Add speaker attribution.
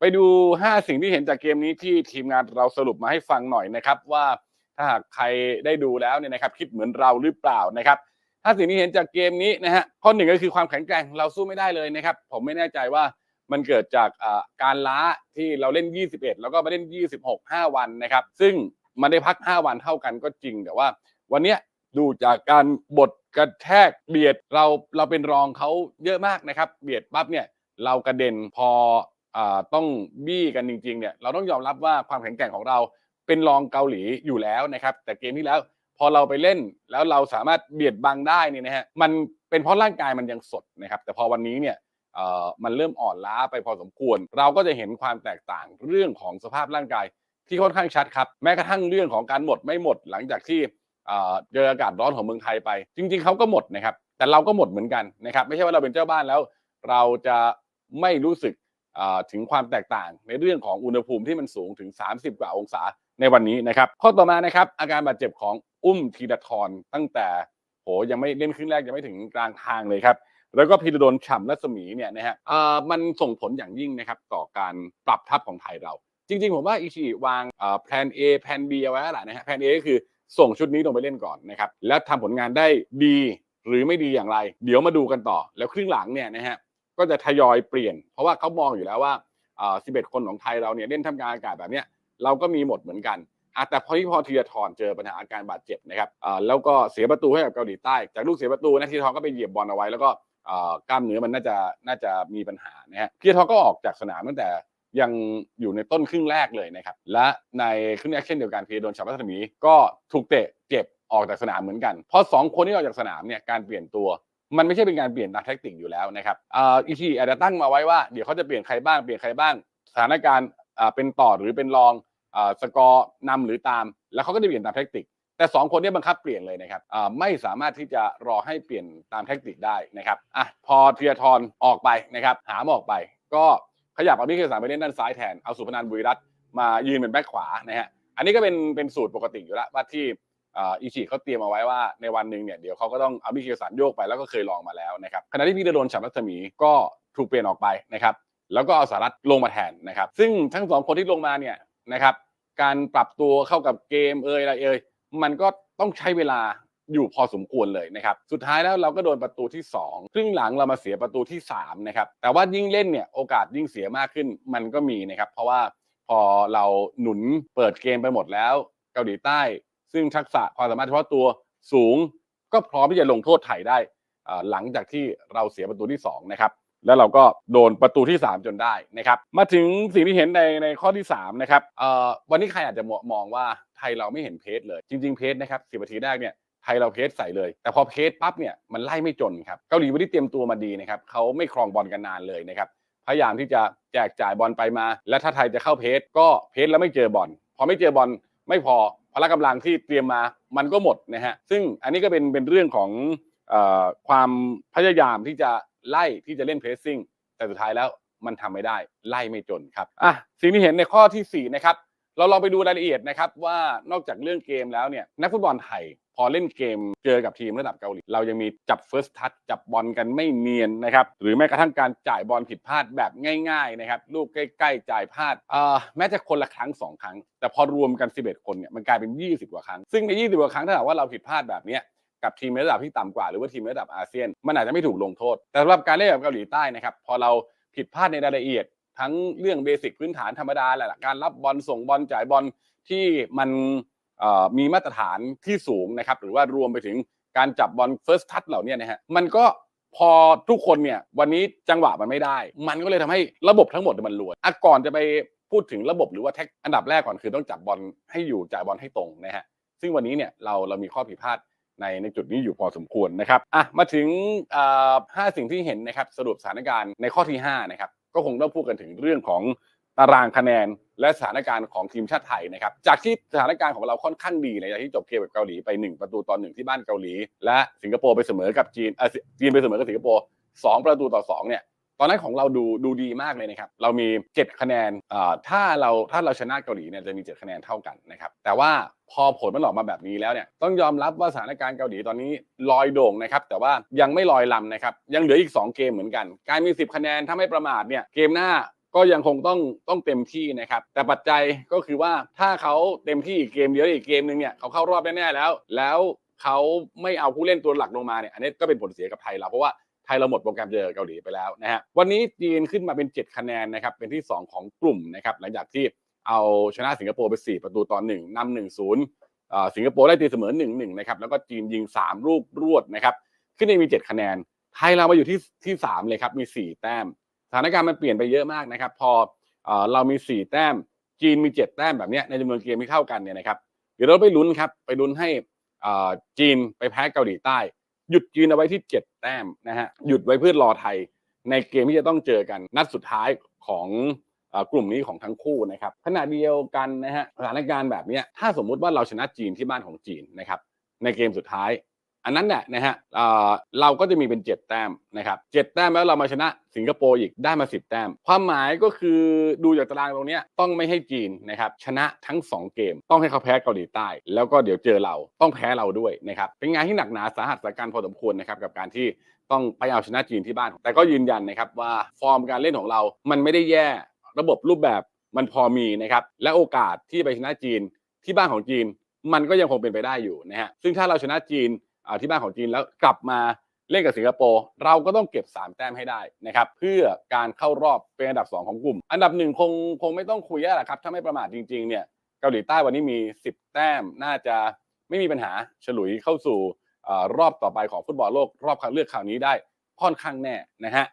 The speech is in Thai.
Speaker 1: ไปดู 5 สิ่งที่เห็นจากเกมนี้ที่ทีมงานเราสรุปมาให้ฟังหน่อยนะครับว่าถ้าหากใครได้ดูแล้วเนี่ยนะครับคิดเหมือนเราหรือเปล่านะครับถ้าสิ่งที่เห็นจากเกมนี้นะฮะข้อหนึ่งก็คือความแข็งแกร่งเราสู้ไม่ได้เลยนะครับ ผมไม่แน่ใจว่ามันเกิดจากอ่าการล้าที่เราเล่น 21 แล้วก็มาเล่น 26 5 วันนะครับ ซึ่งมันได้พัก 5 วันเท่ากันก็จริงแต่ว่า วันนี้ดูจากการบดกระแทกเบียดเราเราเป็นรองเขาเยอะมากนะครับ เบียดปั๊บเนี่ยเรากระเด็นพอ ต้องบี้กันจริงๆเนี่ยเราต้องยอมรับว่าความแข็งแกร่งของเราเป็นรองเกาหลีอยู่แล้วนะครับ แต่เกมที่แล้วพอเราไปเล่นแล้วเราสามารถเบียดบังได้เนี่ยนะฮะมันเป็นเพราะร่างกายมันยังสดนะครับ แต่พอวันนี้เนี่ยมันเริ่มอ่อนล้าไปพอสมควร เราก็จะเห็นความแตกต่างเรื่องของสภาพร่างกายที่ค่อนข้างชัดครับแม้กระทั่งเรื่องของการหมดไม่หมดหลังจากที่เจออากาศร้อนของเมืองไทยไป จริง ๆเขาก็หมดนะครับ แต่เราก็หมดเหมือนกันนะครับ ไม่ใช่ว่าเราเป็นเจ้าบ้านแล้ว เราจะไม่รู้สึก ถึงความแตกต่างในเรื่องของอุณหภูมิที่มันสูงถึง 30 กว่าองศาในวันนี้นะครับ ข้อต่อมานะครับ อาการบาดเจ็บของอุ้มธีรทรตั้งแต่โหยังไม่เล่นครึ่งแรกยังไม่ถึงกลางทางเลยครับแล้วก็พีระดลฉ่ำรัศมีเนี่ยนะฮะมันส่งผลอย่างยิ่งนะครับต่อการปรับทัพของไทยเรา จริง ๆ ผมว่าอิชิวางแผน A แผน B เอาไว้แล้วล่ะนะฮะแผน A ก็คือส่งชุดนี้ลงไปเล่นก่อนนะครับแล้วทำผลงานได้ดีหรือไม่ดีอย่างไร เดี๋ยวมาดูกันต่อ แล้วครึ่งหลังเนี่ยนะฮะ ก็จะทยอยเปลี่ยน เพราะว่าเขามองอยู่แล้วว่า11คนของไทยเราเนี่ยเล่นทำกลารอากาศแบบเนี้ยเราก็มีหมดเหมือนกันแต่พอที่พอธีรทรเจอปัญหาอาการบาดเจ็บนะครับแล้วก็เสียประตูให้กับเกาหลีใต้ จากลูกเสียประตูนะธีรทรก็ไปเหยียบบอลเอาไว้แล้วก็กล้ามเนื้อมันน่าจะน่าจะมีปัญหานะฮะพียทอก็ออกจากสนามตั้งแต่ยังอยู่ในต้นครึ่งแรกเลยนะครับ และในครึ่งแรกเช่นเดียวกันพีโดนชาวัฒมีก็ถูกเตะเจ็บออกจากสนามเหมือนกัน เพราะสองคนที่ออกจากสนามเนี่ยการเปลี่ยนตัว มันไม่ใช่เป็นการเปลี่ยนตามแท็กติกอยู่แล้วนะครับอ่าอีทีอาจจะตั้งมาไว้ว่าเดี๋ยวเขาจะเปลี่ยนใครบ้างเปลี่ยนใครบ้างสถานการณ์อ่าเป็นต่อหรือเป็นรองอ่าสกอร์นำหรือตาม แล้วเขาก็จะเปลี่ยนตามแท็กติกแต่สองคนนี้บังคับเปลี่ยนเลยนะครับอ่าไม่สามารถที่จะรอให้เปลี่ยนตามแท็กติกได้นะครับอะพอเทียทรออกไปนะครับหามออกไป ก็ขยับเอามิเคสันไปเล่นด้านซ้ายแทนเอาสุพนันบุรีรัตมายืนเป็นแบ็คขวานะฮะอันนี้ก็เป็นเป็นสูตรปกติอยู่แล้วว่าที่ อ่าอิชิเขาเตรียมเอาไว้ว่าในวันหนึ่งเนี่ยเดี๋ยวเขาก็ต้องเอามิเคลสันโยกไปแล้วก็เคยลองมาแล้วนะครับขณะที่พีระโดนฉับรัศมีก็ถูกเปลี่ยนออกไปนะครับแล้วก็เอาสารัตลงมาแทนนะครับซึ่งทั้งสองคนที่ลงมาเนี่ยนะครับการปรับตัวเข้ากับเกมเอ่ยอะไรเอ่ยมันก็ต้องใช้เวลาอยู่พอสมควรเลยนะครับ สุดท้ายแล้วเราก็โดนประตูที่ 2 ครึ่งหลังเรามาเสียประตูที่3นะครับ แต่ว่ายิ่งเล่นเนี่ยโอกาสยิ่งเสียมากขึ้นมันก็มีนะครับ เพราะว่าพอเราหนุนเปิดเกมไปหมดแล้ว เกาหลีใต้ ซึ่งทักษะความสามารถเฉพาะตัวสูง ก็พร้อมที่จะลงโทษไทยได้หลังจากที่เราเสียประตูที่สองนะครับแล้วเราก็โดนประตูที่ 3 จนได้นะครับมาถึงสิ่งที่เห็นในในข้อที่3นะครับวันนี้ใครอาจจะมองว่าไทยเราไม่เห็นเพจเลย จริง ๆเพจนะครับสิบนาทีแรกเนี่ยไทยเราเพจใส่เลย แต่พอเพจปั๊บเนี่ยมันไล่ไม่จนครับเกาหลีวันนี้เตรียมตัวมาดีนะครับเขาไม่ครองบอลกันนานเลยนะครับพยายามที่จะแจกจ่ายบอลไปมา และถ้าไทยจะเข้าเพจก็เพจแล้วไม่เจอบอลพอไม่เจอบอลไม่พอ ละกำลังที่เตรียมมามันก็หมดนะฮะซึ่งอันนี้ก็เป็นเป็นเรื่องของอความพยายามที่จะไล่ที่จะเล่นเพรสซิ่งแต่สุดท้ายแล้วมันทำไม่ได้ไล่ไม่จนครับอะสิ่งที่เห็นในข้อที่4นะครับเราลองไปดูรายละเอียดนะครับว่านอกจากเรื่องเกมแล้วเนี่ยนักฟุตบอลไทย พอเล่นเกมเจอกับทีมระดับเกาหลี เรายังมีจับ First Touch จับบอลกันไม่เนียนนะครับ หรือแม้กระทั่งการจ่ายบอลผิดพลาดแบบง่ายๆนะครับลูกใกล้ๆจ่ายพลาดแม้จะคนละครั้ง 2 ครั้ง แต่พอรวมกัน 11 คนเนี่ยมันกลายเป็น 20 กว่าครั้ง ซึ่งใน 20 กว่าครั้งถ้าหากว่าเราผิดพลาดแบบนี้กับทีมระดับที่ต่ำกว่าหรือว่าทีมระดับอาเซียน มันอาจจะไม่ถูกลงโทษ แต่สำหรับการเล่นกับเกาหลีใต้นะครับพอเราผิดพลาดในรายละเอียด ทั้งเรื่องเบสิกพื้นฐานธรรมดาแหละการรับบอลส่งบอลจ่ายบอลที่มัน มีมาตรฐานที่สูงนะครับ หรือว่ารวมไปถึงการจับบอลเฟิร์สทัชเหล่านี้นะฮะมันก็พอทุกคนเนี่ยวันนี้จังหวะมันไม่ได้ มันก็เลยทำให้ระบบทั้งหมดมันรวนอะก่อนจะไปพูดถึงระบบหรือว่าแท็กอันดับแรกก่อนคือต้องจับบอลให้อยู่จ่ายบอลให้ตรงนะฮะซึ่งวันนี้เนี่ยเราเรามีข้อผิดพลาดในในจุดนี้อยู่พอสมควรนะครับอะมาถึงห้าสิ่งที่เห็นนะครับสรุปสถานการณ์ในข้อที่ห้านะครับก็คงต้องพูดกันถึงเรื่องของตารางคะแนน และสถานการณ์ของทีมชาติไทยนะครับ จากที่สถานการณ์ของเราค่อนข้างดีในจากที่จบเกมกับเกาหลีไปหนึ่งประตูต่อหนึ่งที่บ้านเกาหลี และสิงคโปร์ไปเสมอกับจีนเออจีนไปเสมอกับสิงคโปร์สองประตูต่อสองเนี่ยตอนนั้นของเราดูดูดีมากเลยนะครับ เรามี 7 คะแนนถ้าเราถ้าเราชนะเกาหลีเนี่ยจะมี 7 คะแนนเท่ากันนะครับ แต่ว่าพอผลมันออกมาแบบนี้แล้วเนี่ยต้องยอมรับว่าสถานการณ์เกาหลีตอนนี้ลอยโด่งนะครับ แต่ว่ายังไม่ลอยลำนะครับ ยังเหลืออีก 2 เกมเหมือนกัน การมี 10 คะแนนถ้าไม่ประมาทเนี่ยเกมหน้า ก็ยังคงต้องต้องเต็มที่นะครับ แต่ปัจจัยก็คือว่าถ้าเขาเต็มที่อีกเกมเดียวอีกเกมหนึ่งเนี่ยเขาเข้ารอบแน่ๆแล้ว แล้วเขาไม่เอาผู้เล่นตัวหลักลงมาเนี่ยอันนี้ก็เป็นผลเสียกับไทยเราเพราะว่าไทยเราหมดโปรแกรมเจอเกาหลีไปแล้วนะฮะวันนี้จีนขึ้นมาเป็น 7 คะแนนนะครับเป็นที่ 2 ของกลุ่มนะครับหลังจากที่เอาชนะสิงคโปร์ไป 4 ประตูต่อ1นำหนึ่งศูนย์สิงคโปร์ได้ตีเสมอ1นหนึ่งนะครับแล้วก็จีนยิง 3 ลูกรวดนะครับขึ้นในมี 7 คะแนนไทยเรามาอยู่ที่ที่สามเลยครับมี 4 แต้ม สถานการณ์มันเปลี่ยนไปเยอะมากนะครับพอเอ่อเรามี 4 แต้ม จีนมี 7 แต้มแบบนี้ในจำนวนเกมที่เท่ากันเนี่ยนะครับ เดี๋ยวเราไปลุ้นครับไปลุ้นให้จีนไปแพ้เกาหลีใต้ หยุดจีนเอาไว้ที่ 7 แต้มนะฮะหยุดไว้เพื่อรอไทย ในเกมที่จะต้องเจอกันนัดสุดท้ายของกลุ่มนี้ของทั้งคู่นะครับขณะเดียวกันนะฮะสถานการณ์แบบนี้ถ้าสมมุติว่าเราชนะจีนที่บ้านของจีนนะครับในเกมสุดท้าย อันนั้นเนี่ยนะฮะเเราก็จะมีเป็น 7 แต้มนะครับเจ็ดแต้มแล้วเรามาชนะสิงคโปร์อีกได้มา 10 แต้ม ความหมายก็คือดูจากตารางตรงนี้ต้องไม่ให้จีนนะครับชนะทั้ง 2 เกม ต้องให้เขาแพ้เกาหลีใต้ แล้วก็เดี๋ยวเจอเราต้องแพ้เราด้วยนะครับเป็นงานที่หนักหนาสาหัสสาการพอสมควรนะครับกับการที่ต้องไปเอาชนะจีนที่บ้าน แต่ก็ยืนยันนะครับว่าฟอร์มการเล่นของเรา มันไม่ได้แย่ ระบบรูปแบบมันพอมีนะครับ และโอกาสที่ไปชนะจีนที่บ้านของจีน มันก็ยังคงเป็นไปได้อยู่นะฮะ ซึ่งถ้าเราชนะจีน ที่บ้านของจีนแล้วกลับมาเล่นกับสิงคโปร์เราก็ต้องเก็บ 3 แต้มให้ได้นะครับเพื่อการเข้ารอบเป็นอันดับ 2 ของกลุ่ม อันดับหนึ่งคงคงไม่ต้องคุยแล้วละครับถ้าไม่ประมาทจริงๆเนี่ยเกาหลีใต้วันนี้มี 10 แต้มน่าจะไม่มีปัญหาฉลุยเข้าสู่อรอบต่อไปของฟุตบอลโลกรอบคัดเลือกคราวนี้ได้ค่อนข้างแน่นะฮะ